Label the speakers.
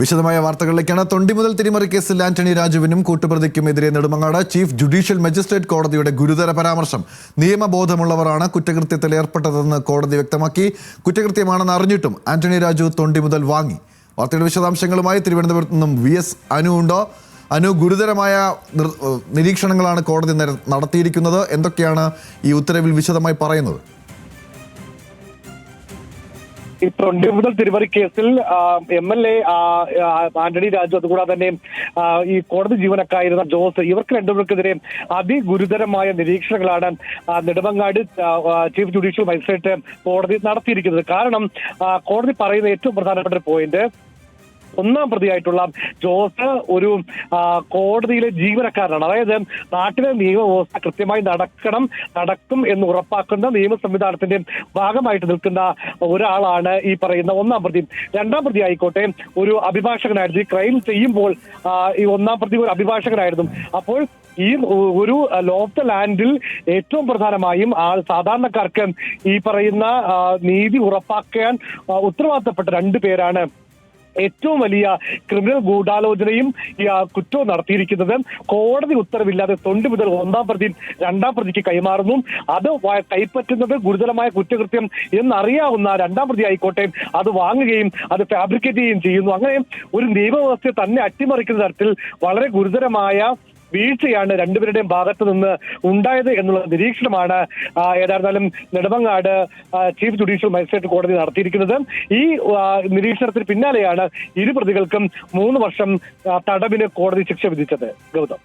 Speaker 1: വിശദമായ വാർത്തകളിലേക്കാണ്. തൊണ്ടി മുതൽ തിരിമറി കേസിൽ ആന്റണി രാജുവിനും കൂട്ടുപ്രതിക്കുമെതിരെ നെടുമങ്ങാട് ചീഫ് ജുഡീഷ്യൽ മജിസ്ട്രേറ്റ് കോടതിയുടെ ഗുരുതര പരാമർശം. നിയമബോധമുള്ളവരാണ് കുറ്റകൃത്യത്തിൽ ഏർപ്പെട്ടതെന്ന് കോടതി വ്യക്തമാക്കി. കുറ്റകൃത്യമാണെന്ന് അറിഞ്ഞിട്ടും ആന്റണി രാജു തൊണ്ടി മുതൽ വാങ്ങി. വാർത്തയുടെ വിശദാംശങ്ങളുമായി തിരുവനന്തപുരത്ത് നിന്നും വി എസ് അനു ഉണ്ടോ? അനു ഗുരുതരമായ നിരീക്ഷണങ്ങളാണ് കോടതി നടത്തിയിരിക്കുന്നത്. എന്തൊക്കെയാണ് ഈ ഉത്തരവിൽ വിശദമായി പറയുന്നത്?
Speaker 2: തൊണ്ടി മുതൽ തിരുവറി കേസിൽ M L A Antony Raju അതുകൂടാതെ തന്നെ ഈ കോടതി ജീവനക്കായിരുന്ന ജോസ് ഇവർക്ക് രണ്ടുപേർക്കെതിരെ അതിഗുരുതരമായ നിരീക്ഷണങ്ങളാണ് നെടുമങ്ങാട് ചീഫ് ജുഡീഷ്യൽ മജിസ്ട്രേറ്റ് കോടതി നടത്തിയിരിക്കുന്നത്. കാരണം കോടതി പറയുന്ന ഏറ്റവും പ്രധാനപ്പെട്ട ഒരു പോയിന്റ് ഒന്നാം പ്രതിയായിട്ടുള്ള ജോസ് ഒരു കോടതിയിലെ ജീവനക്കാരനാണ്. അതായത് നാട്ടിലെ നിയമവ്യവസ്ഥ കൃത്യമായി നടക്കണം നടക്കും എന്ന് ഉറപ്പാക്കുന്ന നിയമ സംവിധാനത്തിന്റെ ഭാഗമായിട്ട് നിൽക്കുന്ന ഒരാളാണ് ഈ പറയുന്ന ഒന്നാം പ്രതി. രണ്ടാം പ്രതി ആയിക്കോട്ടെ ഒരു അഭിഭാഷകനായിരുന്നു. ഈ ക്രൈം ചെയ്യുമ്പോൾ ഈ ഒന്നാം പ്രതി ഒരു അഭിഭാഷകനായിരുന്നു. അപ്പോൾ ഈ ഒരു ലോഫ് ദ ലാൻഡിൽ ഏറ്റവും പ്രധാനമായും ആ സാധാരണക്കാർക്ക് ഈ പറയുന്ന നീതി ഉറപ്പാക്കാൻ ഉത്തരവാദിത്തപ്പെട്ട രണ്ടു പേരാണ് ഏറ്റവും വലിയ ക്രിമിനൽ ഗൂഢാലോചനയും കുറ്റവും നടത്തിയിരിക്കുന്നത് കോടതി ഉത്തരവില്ലാതെ തൊണ്ടി മുതൽ ഒന്നാം പ്രതി രണ്ടാം പ്രതിക്ക് കൈമാറുന്നു. അത് കൈപ്പറ്റുന്നത് ഗുരുതരമായ കുറ്റകൃത്യം എന്നറിയാവുന്ന രണ്ടാം പ്രതി ആയിക്കോട്ടെ അത് വാങ്ങുകയും അത് ഫാബ്രിക്കേറ്റ് ചെയ്യുകയും ചെയ്യുന്നു. അങ്ങനെ ഒരു നിയമവ്യവസ്ഥയെ തന്നെ അട്ടിമറിക്കുന്ന തരത്തിൽ വളരെ ഗുരുതരമായ വീഴ്ചയാണ് രണ്ടുപേരുടെയും ഭാഗത്ത് നിന്ന് ഉണ്ടായത് എന്നുള്ള നിരീക്ഷണമാണ് ഏതായിരുന്നാലും നെടുമങ്ങാട് ചീഫ് ജുഡീഷ്യൽ മജിസ്ട്രേറ്റ് കോടതി നടത്തിയിരിക്കുന്നത്. ഈ നിരീക്ഷണത്തിന് പിന്നാലെയാണ് ഇരു പ്രതികൾക്കും മൂന്ന് വർഷം തടവിന് കോടതി ശിക്ഷ വിധിച്ചത്. ഗൗതം.